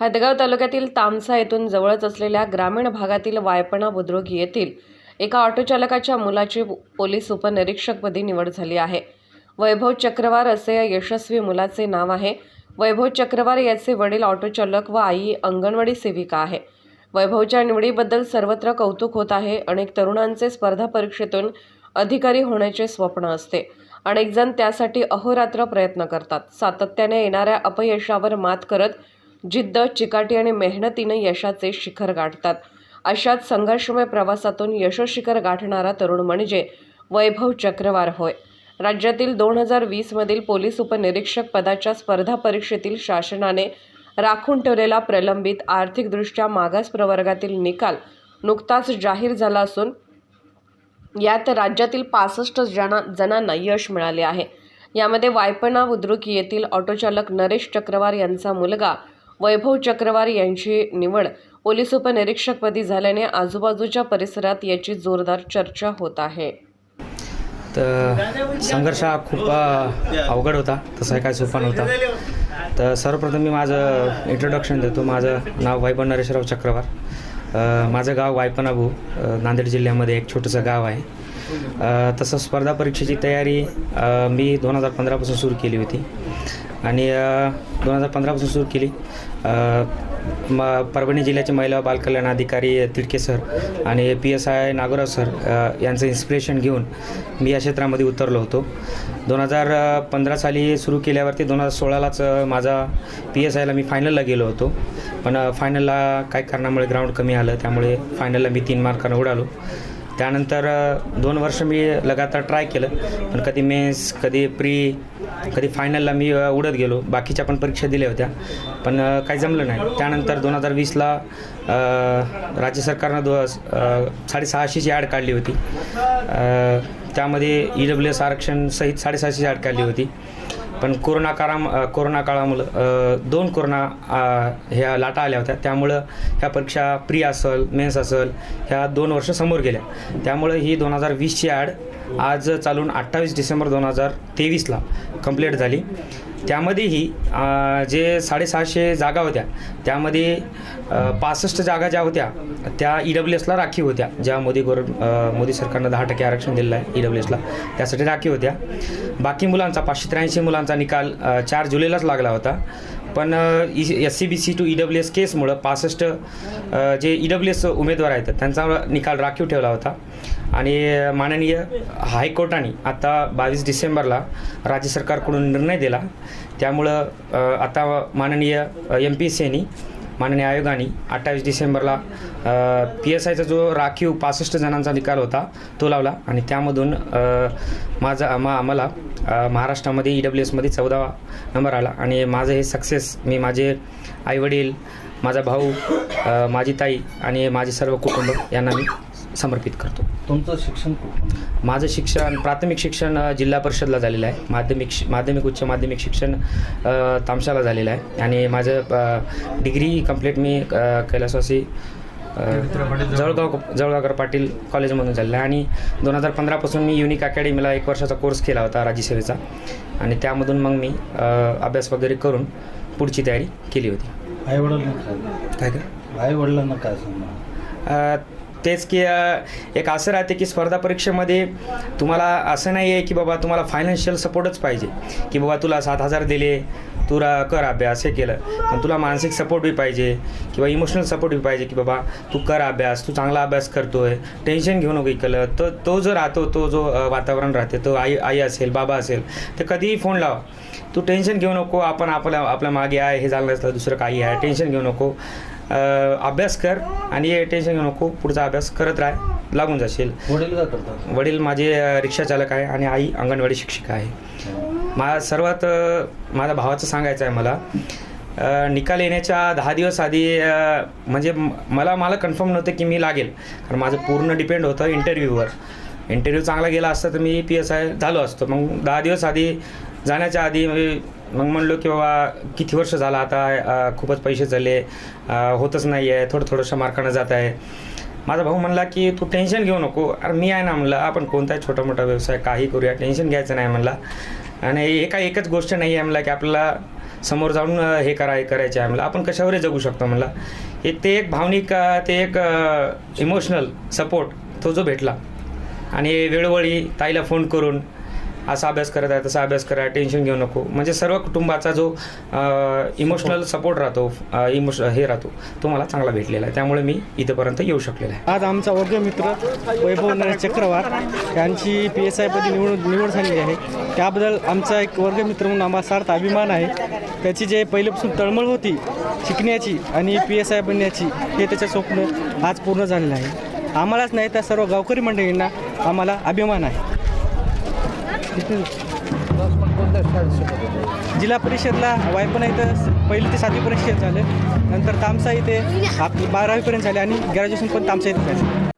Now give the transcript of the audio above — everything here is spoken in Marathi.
हदगाव तालुक्यातील तामसा येथून जवळच असलेल्या ग्रामीण भागातील वायपणा बुद्रुक येथील एका ऑटोचालकाच्या मुलाची पोलीस उपनिरीक्षकपदी निवड झाली आहे. वैभव चक्रवार असे या यशस्वी मुलाचे नाव आहे. वैभव चक्रवार याचे वडील ऑटोचालक व आई अंगणवाडी सेविका आहे. वैभवच्या निवडीबद्दल सर्वत्र कौतुक होत आहे. अनेक तरुणांचे स्पर्धा परीक्षेतून अधिकारी होण्याचे स्वप्न असते. अनेकजण त्यासाठी अहोरात्र प्रयत्न करतात. सातत्याने येणाऱ्या अपयशावर मात करत जिद्द चिकाटी आणि मेहनतीने यशाचे शिखर गाठतात. अशाच संघर्षमय प्रवासातून यशशिखर गाठणारा तरुण म्हणजे वैभव चक्रवार होय. राज्यातील दोन हजार वीसमधील पोलीस उपनिरीक्षक पदाच्या स्पर्धा परीक्षेतील शासनाने राखून ठेवलेला प्रलंबित आर्थिकदृष्ट्या मागास प्रवर्गातील निकाल नुकताच जाहीर झाला असून यात राज्यातील पासष्ट जना जणांना यश मिळाले आहे. यामध्ये वायपणा बुद्रुक येथील ऑटोचालक नरेश चक्रवार यांचा मुलगा वैभव चक्रवार यांची निवड पोलीस उपनिरीक्षकपदी झाल्याने आजूबाजूच्या परिसरात याची जोरदार चर्चा होत आहे. तर संघर्ष हा खूप अवघड होता. तसा काय सोपा नव्हता. तर सर्वप्रथम मी माझं इंट्रोडक्शन देतो. माझं नाव वैभव नरेशराव चक्रवार. माझं गाव वायपनाभू नांदेड जिल्ह्यामध्ये एक छोटंसं गाव आहे. तसं स्पर्धा परीक्षेची तयारी मी दोन हजार पंधरापासून सुरू केली होती. आणि दोन हजार पंधरापासून सुरू केली. म परभणी जिल्ह्याचे महिला बालकल्याण अधिकारी तिडके सर आणि P S I Nagorao sir यांचं इन्स्पिरेशन घेऊन मी या क्षेत्रामध्ये उतरलो होतो. दोन हजार पंधरा साली सुरू केल्यावरती दोन हजार सोळालाच माझा पी एस आयला मी फायनलला गेलो होतो. पण फायनलला काही कारणामुळे ग्राउंड कमी आलं. त्यामुळे फायनलला मी तीन मार्कानं उडालो. त्यानंतर दोन वर्ष मी लगातार ट्राय केलं. पण कधी मेन्स कधी प्री कधी फायनलला मी उडत गेलो. बाकीच्या पण परीक्षा दिल्या होत्या. पण काही जमलं नाही. त्यानंतर दोन हजार वीसला राज्य सरकारनं दो साडेसहाशेची ॲड काढली होती. त्यामध्ये ई डब्ल्यू एस आरक्षण सहित साडेसहाशेची ॲड काढली होती. पण कोरोना काळा कोरोना काळामुळं दोन कोरोना ह्या लाटा आल्या होत्या. त्यामुळं ह्या परीक्षा प्री असल मेन्स असल ह्या दोन वर्ष समोर गेल्या. त्यामुळं ही दोन हजार वीसची ॲड आज चालून अठ्ठावीस डिसेंबर दोन हजार तेवीसला कंप्लीट झाली. त्यामध्येही जे साडेसहाशे जागा होत्या त्यामध्ये पासष्ट जागा ज्या होत्या त्या ई डब्ल्यू एसला राखीव होत्या ज्या मोदी गोर मोदी सरकारनं दहा टक्के आरक्षण दिलेलं आहे ई डब्ल्यू एसला त्यासाठी राखीव होत्या. बाकी मुलांचा पाचशे त्र्याऐंशी मुलांचा निकाल चार जुलैलाच लागला होता. पण S C B C to E W S केसमुळं पासष्ट जे ई डब्ल्यू एस उमेदवार आहेत त्यांचा निकाल राखीव ठेवला होता. आणि माननीय हायकोर्टाने आता बावीस डिसेंबरला राज्य सरकारकडून निर्णय दिला. त्यामुळं आता माननीय एम पी सी यांनी माननीय आयोगाने अठ्ठावीस डिसेंबरला पी एस आयचा जो राखीव पासष्ट जणांचा निकाल होता तो लावला आणि त्यामधून माझा मा आम्हाला महाराष्ट्रामध्ये ई डब्ल्यू एसमध्ये चौदावा नंबर आला आणि माझं हे सक्सेस मी माझे आईवडील माझा भाऊ माझी ताई आणि माझे सर्व कुटुंब यांना मी समर्पित करतो. तुमचं शिक्षण माझं शिक्षण प्राथमिक शिक्षण जिल्हा परिषदला झालेलं आहे. माध्यमिक शि- माध्यमिक उच्च माध्यमिक शिक्षण तामशाला झालेलं आहे. आणि माझं डिग्री कंप्लीट मी कैलासवासी जळगाव जळगावकर पाटील कॉलेजमधून झालेलं आहे. आणि दोन हजार पंधरापासून मी युनिक अकॅडमीला एक वर्षाचा कोर्स केला होता राज्यसेवेचा आणि त्यामधून मग मी अभ्यास वगैरे करून पुढची तयारी केली होती. आई वडिलांना काय काय? आई वडिलांना काय सांगणार? तेच की एक असं राहते की स्पर्धा परीक्षेमध्ये तुम्हाला असं नाही आहे की बाबा तुम्हाला फायनान्शियल सपोर्टच पाहिजे. की बाबा तुला सात हजार दिले तुला कर अभ्यास हे केलं. पण तुला मानसिक सपोर्ट बी पाहिजे किंवा इमोशनल सपोर्ट बी पाहिजे की बाबा तू कर अभ्यास तू चांगला अभ्यास करतोय टेन्शन घेऊ नको इकलं तर तो जो राहतो तो जो वातावरण राहते तो आई आई असेल बाबा असेल तर कधीही फोन लावा. तू टेन्शन घेऊ नको आपण आपल्या आपल्या मागे आहे हे झालं नसलं दुसरं काही आहे टेन्शन घेऊ नको. अभ्यास कर आणि हे टेन्शन घेऊ नको. पुढचा अभ्यास करत राह. लागून जाशील. वडील काय करतात? वडील माझे रिक्षा चालक आहे आणि आई अंगणवाडी शिक्षिका आहे. मा सर्वात माझ्या भावाचं सांगायचं आहे मला अ, निकाल येण्याच्या दहा दिवस आधी अ, म्हणजे म- मला मला कन्फर्म नव्हतं की मी लागेल. कारण माझं पूर्ण डिपेंड होतं इंटरव्ह्यूवर इंटरव्ह्यू चांगला गेला असता तर मी पी एस आय झालो असतो. मग दहा दिवस आधी जाण्याच्या आधी म्हणजे मग म्हणलो की बाबा किती वर्ष झालं आता खूपच पैसे झाले होतच नाही आहे थोडं थोडंसं मार्कानं जात आहे. माझा भाऊ म्हणला की तू टेन्शन घेऊ नको अरे मी आहे ना म्हणलं आपण कोणताही छोटा मोठा व्यवसाय काही करूया टेन्शन घ्यायचं नाही म्हणला. आणि एका एकच गोष्ट नाही आहे म्हणला की आपल्याला समोर जाऊन हे करा हे करायचे आहे म्हणलं. आपण कशावरही जगू शकतो म्हणलं. एक ते एक भावनिक ते एक इमोशनल सपोर्ट तो जो भेटला. आणि वेळोवेळी ताईला फोन करून असा अभ्यास करत आहे तसा अभ्यास करा टेन्शन घेऊ नको. म्हणजे सर्व कुटुंबाचा जो इमोशनल सपोर्ट राहतो इमोश हे राहतो तो मला चांगला भेटलेला आहे. त्यामुळे मी इथंपर्यंत येऊ शकलेला आहे. आज आमचा वर्ग मित्र वैभव नारायण चक्रवार यांची पी एस आयपदी निवड निवड झालेली आहे. त्याबद्दल आमचा एक वर्गमित्र म्हणून आम्हाला सार्थ अभिमान आहे. त्याची जे पहिल्यापासून तळमळ होती शिकण्याची आणि पी एस आय बनण्याची हे त्याचं स्वप्न आज पूर्ण झालेलं आहे. आम्हालाच नाही तर सर्व गावकरी मंडळींना आम्हाला अभिमान आहे. जिल्हा परिषदला वायपणा इथं पहिली ते सातवीपर्यंत शिक्षण झालं. नंतर तामसा इथे आप बारावीपर्यंत झाले आणि ग्रॅज्युएशन पण तामसा इथे झाले.